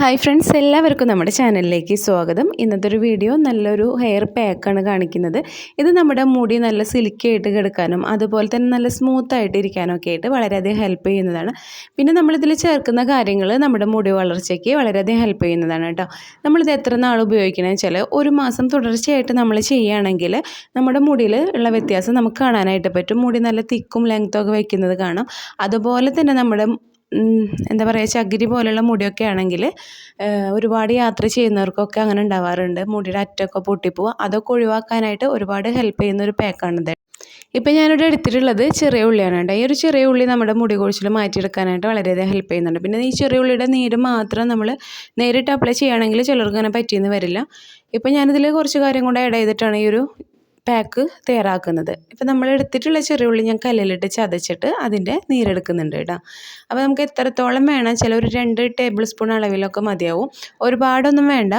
Hi friends എല്ലാവർക്കും നമ്മുടെ ചാനലിലേക്ക് സ്വാഗതം. ഇന്നത്തെ ഒരു വീഡിയോ നല്ലൊരു ഹെയർ പാക്കാണ് കാണിക്കുന്നത്. ഇത് നമ്മുടെ മുടി നല്ല സിൽക്കി ആയിട്ട് കിടക്കാനും അതുപോലെ തന്നെ നല്ല സ്മൂത്ത് ആയിട്ട് ഇരിക്കാനും ഒക്കെ ആയിട്ട് വളരെയധികം ഹെൽപ്പ് ചെയ്യുന്നതാണ്. പിന്നെ നമ്മളിതിൽ ചേർക്കുന്ന കാര്യങ്ങൾ നമ്മുടെ മുടി വളർച്ചയ്ക്ക് വളരെയധികം ഹെൽപ്പ് ചെയ്യുന്നതാണ് കേട്ടോ. നമ്മളിത് എത്ര നാൾ ഉപയോഗിക്കണമെന്ന് വെച്ചാൽ ഒരു മാസം തുടർച്ചയായിട്ട് നമ്മൾ ചെയ്യുകയാണെങ്കിൽ നമ്മുടെ മുടിയിൽ ഉള്ള വ്യത്യാസം നമുക്ക് കാണാനായിട്ട് പറ്റും. മുടി നല്ല തിക്കും ലെങ്ത്തും ഒക്കെ വയ്ക്കുന്നത് കാണാം. അതുപോലെ തന്നെ നമ്മുടെ എന്താ പറയുക ചകിരി പോലെയുള്ള മുടിയൊക്കെ ആണെങ്കിൽ ഒരുപാട് യാത്ര ചെയ്യുന്നവർക്കൊക്കെ അങ്ങനെ ഉണ്ടാവാറുണ്ട്. മുടിയുടെ അറ്റമൊക്കെ പൊട്ടിപ്പോവുക അതൊക്കെ ഒഴിവാക്കാനായിട്ട് ഒരുപാട് ഹെൽപ്പ് ചെയ്യുന്ന ഒരു പാക്കാണിത് ഇപ്പം ഞാനിവിടെ എടുത്തിട്ടുള്ളത് ചെറിയ ഉള്ളിയാണ് കേട്ടോ. ഈ ഒരു ചെറിയ ഉള്ളി നമ്മുടെ മുടി കൊഴിച്ചിൽ മാറ്റിയെടുക്കാനായിട്ട് വളരെയധികം ഹെൽപ്പ് ചെയ്യുന്നുണ്ട്. പിന്നെ ഈ ചെറിയ ഉള്ളിയുടെ നീര് മാത്രം നമ്മൾ നേരിട്ട് അപ്ലൈ ചെയ്യുകയാണെങ്കിൽ ചിലർക്ക് അങ്ങനെ പറ്റിയെന്ന് വരില്ല. ഇപ്പം ഞാനിതിൽ കുറച്ച് കാര്യം കൊണ്ട് ആഡ് ചെയ്തിട്ടാണ് ഈ ഒരു പാക്ക് തയ്യാറാക്കുന്നത്. ഇപ്പം നമ്മൾ എടുത്തിട്ടുള്ള ചെറിയ ഉള്ളി ഞാൻ കല്ലിലിട്ട് ചതച്ചിട്ട് അതിന്റെ നീരെടുക്കുന്നുണ്ട് കേട്ടോ. അപ്പോൾ നമുക്ക് എത്രത്തോളം വേണം ചില ഒരു രണ്ട് ടേബിൾ സ്പൂൺ അളവിലൊക്കെ മതിയാവും. ഒരുപാടൊന്നും വേണ്ട.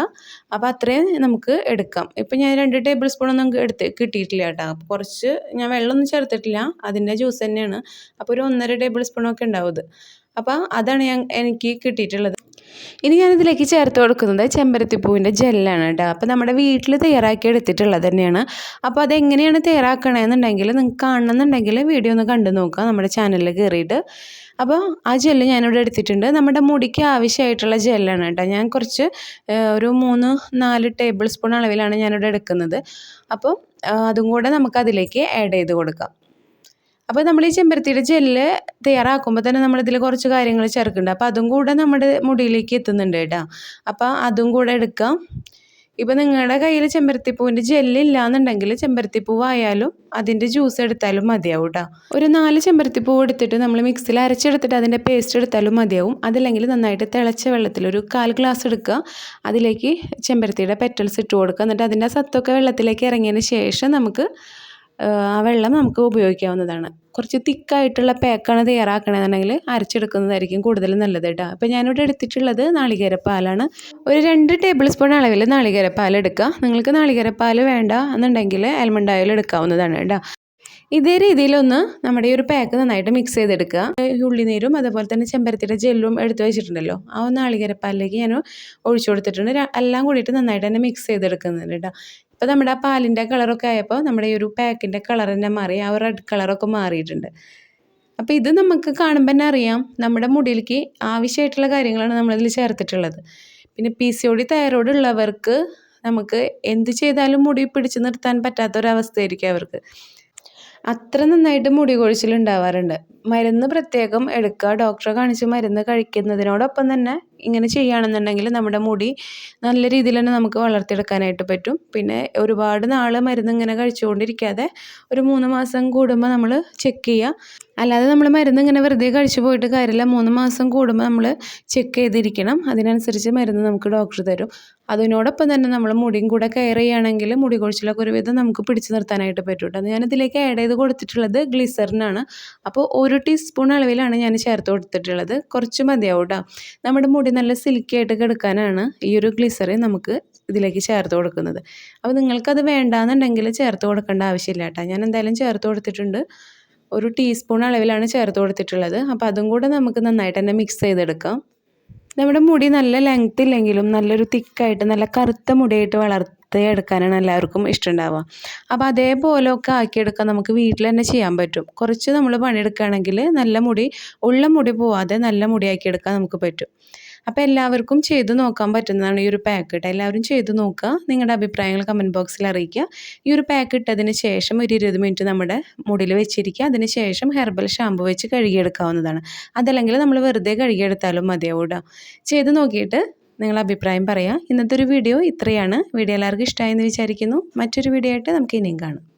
അപ്പോൾ അത്രയും നമുക്ക് എടുക്കാം. ഇപ്പം ഞാൻ രണ്ട് ടേബിൾ സ്പൂണൊന്നും എടുത്ത് കിട്ടിയിട്ടില്ല കേട്ടോ. അപ്പോൾ കുറച്ച് ഞാൻ വെള്ളമൊന്നും ചേർത്തിട്ടില്ല. അതിന്റെ ജ്യൂസ് തന്നെയാണ്. അപ്പോൾ ഒരു ഒന്നര ടേബിൾ സ്പൂണൊക്കെ ഉണ്ടാവും അപ്പോൾ അതാണ് ഞാൻ എനിക്ക് കിട്ടിയിട്ടുള്ളത്. ഇനി ഞാനിതിലേക്ക് ചേർത്ത് കൊടുക്കുന്നത് ചെമ്പരത്തിപ്പൂവിന്റെ ജെല്ലാണ് കേട്ടോ. അപ്പോൾ നമ്മുടെ വീട്ടിൽ തയ്യാറാക്കി എടുത്തിട്ടുള്ളത് തന്നെയാണ്. അപ്പോൾ അതെങ്ങനെയാണ് തയ്യാറാക്കണമെന്നുണ്ടെങ്കിൽ നിങ്ങൾക്ക് കാണണമെന്നുണ്ടെങ്കിൽ വീഡിയോ ഒന്ന് കണ്ടു നോക്കുക. നമ്മുടെ ചാനലിൽ കയറിയിട്ട്. അപ്പോൾ ആ ജെല്ല് ഞാനിവിടെ എടുത്തിട്ടുണ്ട്. നമ്മുടെ മുടിക്ക് ആവശ്യമായിട്ടുള്ള ജെല്ലാണ് കേട്ടോ. ഞാൻ കുറച്ച് ഒരു മൂന്ന് നാല് ടേബിൾ സ്പൂൺ അളവിലാണ് ഞാനിവിടെ എടുക്കുന്നത്. അപ്പോൾ അതും കൂടെ നമുക്കതിലേക്ക് ആഡ് ചെയ്ത് കൊടുക്കാം. അപ്പോൾ നമ്മൾ ഈ ചെമ്പരത്തിയുടെ ജെല്ല് തയ്യാറാക്കുമ്പോൾ തന്നെ നമ്മളിതിൽ കുറച്ച് കാര്യങ്ങൾ ചേർക്കുന്നുണ്ട്. അപ്പോൾ അതും കൂടെ നമ്മുടെ മുടിയിലേക്ക് എത്തുന്നുണ്ട് കേട്ടോ. അപ്പോൾ അതും കൂടെ എടുക്കാം. ഇപ്പോൾ നിങ്ങളുടെ കയ്യിൽ ചെമ്പരത്തിപ്പൂവിന്റെ ജെല്ലില്ല എന്നുണ്ടെങ്കിൽ ചെമ്പരത്തിപ്പൂവായാലും അതിന്റെ ജ്യൂസ് എടുത്താലും മതിയാവും കേട്ടോ. ഒരു നാല് ചെമ്പരത്തിപ്പൂവ് എടുത്തിട്ട് നമ്മൾ മിക്സിയിൽ അരച്ചെടുത്തിട്ട് അതിന്റെ പേസ്റ്റ് എടുത്താലും മതിയാവും. അതല്ലെങ്കിൽ നന്നായിട്ട് തിളച്ച വെള്ളത്തിൽ ഒരു കാൽ ഗ്ലാസ് എടുക്കുക. അതിലേക്ക് ചെമ്പരത്തിയുടെ പെറ്റൽസ് ഇട്ട് കൊടുക്കുക. എന്നിട്ട് അതിന്റെ സത്തൊക്കെ വെള്ളത്തിലേക്ക് ഇറങ്ങിയതിന് ശേഷം നമുക്ക് ആ വെള്ളം നമുക്ക് ഉപയോഗിക്കാവുന്നതാണ്. കുറച്ച് തിക്കായിട്ടുള്ള പാക്കാണ് തയ്യാറാക്കണമെന്നുണ്ടെങ്കിൽ അരച്ചെടുക്കുന്നതായിരിക്കും കൂടുതൽ നല്ലത് കേട്ടോ. അപ്പോൾ ഞാനിവിടെ എടുത്തിട്ടുള്ളത് നാളികേരപ്പാലാണ്. ഒരു രണ്ട് ടേബിൾ സ്പൂൺ അളവിൽ നാളികേരപ്പാൽ എടുക്കുക. നിങ്ങൾക്ക് നാളികേരപ്പാൽ വേണ്ട എന്നുണ്ടെങ്കിൽ ആൽമണ്ട് ഓയിൽ എടുക്കാവുന്നതാണ് കേട്ടോ. ഇതേ രീതിയിലൊന്ന് നമ്മുടെ ഈ ഒരു പാക്ക് നന്നായിട്ട് മിക്സ് ചെയ്തെടുക്കുക. ഉള്ളിനീരും അതുപോലെ തന്നെ ചെമ്പരത്തിയുടെ ജെല്ലും എടുത്ത് വെച്ചിട്ടുണ്ടല്ലോ. ആ നാളികേരപ്പാലിലേക്ക് ഞാൻ ഒഴിച്ചു കൊടുത്തിട്ടുണ്ട്. എല്ലാം കൂടിയിട്ട് നന്നായിട്ട് തന്നെ മിക്സ് ചെയ്തെടുക്കുന്നുണ്ട് കേട്ടോ. ഇപ്പോൾ നമ്മുടെ ആ പാലിന്റെ കളറൊക്കെ ആയപ്പോൾ നമ്മുടെ ഈ ഒരു പാക്കിന്റെ കളർ തന്നെ മാറി ആ റെഡ് കളറൊക്കെ മാറിയിട്ടുണ്ട്. അപ്പോൾ ഇത് നമുക്ക് കാണുമ്പോൾ തന്നെ അറിയാം നമ്മുടെ മുടിയിലേക്ക് ആവശ്യമായിട്ടുള്ള കാര്യങ്ങളാണ് നമ്മളിതിൽ ചേർത്തിട്ടുള്ളത്. പിന്നെ P C O D thyroid ഉള്ളവർക്ക് നമുക്ക് എന്ത് ചെയ്താലും മുടി പിടിച്ചു നിർത്താൻ പറ്റാത്തൊരവസ്ഥയായിരിക്കും അവർക്ക്. അത്ര നന്നായിട്ട് മുടി കൊഴിച്ചിലുണ്ടാവാറുണ്ട് മരുന്ന് പ്രത്യേകം എടുക്കുക ഡോക്ടറെ കാണിച്ച് മരുന്ന് കഴിക്കുന്നതിനോടൊപ്പം തന്നെ ഇങ്ങനെ ചെയ്യുകയാണെന്നുണ്ടെങ്കിൽ നമ്മുടെ മുടി നല്ല രീതിയിൽ തന്നെ നമുക്ക് വളർത്തിയെടുക്കാനായിട്ട് പറ്റും. പിന്നെ ഒരുപാട് നാൾ മരുന്ന് ഇങ്ങനെ കഴിച്ചുകൊണ്ടിരിക്കാതെ ഒരു മൂന്ന് മാസം കൂടുമ്പോൾ നമ്മൾ ചെക്ക് ചെയ്യുക. അല്ലാതെ നമ്മൾ മരുന്ന് ഇങ്ങനെ വെറുതെ കഴിച്ചു പോയിട്ട് കാര്യമില്ല. മൂന്ന് മാസം കൂടുമ്പോൾ നമ്മൾ ചെക്ക് ചെയ്തിരിക്കണം. അതിനനുസരിച്ച് മരുന്ന് നമുക്ക് ഡോക്ടർ തരും. അതിനോടൊപ്പം തന്നെ നമ്മൾ മുടിയും കൂടെ കെയർ ചെയ്യുകയാണെങ്കിൽ മുടി കൊഴിച്ചിലൊക്കെ ഒരുവിധം നമുക്ക് പിടിച്ചു നിർത്താനായിട്ട് പറ്റും ഞാൻ ഇതിലേക്ക് ആഡ് ചെയ്ത് കൊടുത്തിട്ടുള്ളത് ഗ്ലിസറിനാണ് അപ്പോൾ ഒരു ടീസ്പൂൺ അളവിലാണ് ഞാൻ ചേർത്ത് കൊടുത്തിട്ടുള്ളത്. കുറച്ച് മതിയാവും കേട്ടോ നമ്മുടെ മുടി നല്ല സിൽക്കി ആയിട്ട് കിടക്കാനാണ് ഈ ഒരു ഗ്ലിസറിൻ നമുക്ക് ഇതിലേക്ക് ചേർത്ത് കൊടുക്കുന്നത്. അപ്പോൾ നിങ്ങൾക്കത് വേണ്ടാന്നുണ്ടെങ്കിൽ ചേർത്ത് കൊടുക്കേണ്ട ആവശ്യമില്ല കേട്ടോ ഞാൻ എന്തായാലും ചേർത്ത് കൊടുത്തിട്ടുണ്ട്. ഒരു ടീസ്പൂൺ അളവിലാണ് ചേർത്ത് കൊടുത്തിട്ടുള്ളത്. അപ്പോൾ അതും കൂടെ നമുക്ക് നന്നായിട്ട് തന്നെ മിക്സ് ചെയ്തെടുക്കാം. നമ്മുടെ മുടി നല്ല ലെങ്ത് ഇല്ലെങ്കിലും നല്ലൊരു തിക്കായിട്ട് നല്ല കറുത്ത മുടിയായിട്ട് വളർത്തി എടുക്കാനാണ് എല്ലാവർക്കും ഇഷ്ടമുണ്ടാവുക അപ്പോൾ അതേപോലെയൊക്കെ ആക്കിയെടുക്കാൻ നമുക്ക് വീട്ടിൽ തന്നെ ചെയ്യാൻ പറ്റും. കുറച്ച് നമ്മൾ പണിയെടുക്കുകയാണെങ്കിൽ നല്ല മുടി ഉള്ള മുടി പോവാതെ നല്ല മുടിയാക്കിയെടുക്കാൻ നമുക്ക് പറ്റും. അപ്പോൾ എല്ലാവർക്കും ചെയ്ത് നോക്കാൻ പറ്റുന്നതാണ് ഈ ഒരു പാക്ക് എല്ലാവരും ചെയ്ത് നോക്കുക. നിങ്ങളുടെ അഭിപ്രായങ്ങൾ കമന്റ് ബോക്സിൽ അറിയിക്കുക. ഈ ഒരു പാക്ക് ഇട്ടതിന് ശേഷം ഒരു ഇരുപത് മിനിറ്റ് നമ്മുടെ മുടിയിൽ വെച്ചിരിക്കുക. അതിന് ശേഷം ഹെർബൽ ഷാമ്പു വെച്ച് കഴുകിയെടുക്കാവുന്നതാണ്. അതല്ലെങ്കിൽ നമ്മൾ വെറുതെ കഴുകിയെടുത്താലും മതിയാവും കേട്ടോ ചെയ്ത് നോക്കിയിട്ട് നിങ്ങൾ അഭിപ്രായം പറയാം ഇന്നത്തെ ഒരു വീഡിയോ ഇത്രയാണ്. വീഡിയോ എല്ലാവർക്കും ഇഷ്ടമായെന്ന് വിചാരിക്കുന്നു. മറ്റൊരു വീഡിയോ ആയിട്ട് നമുക്ക് ഇനിയും കാണാം.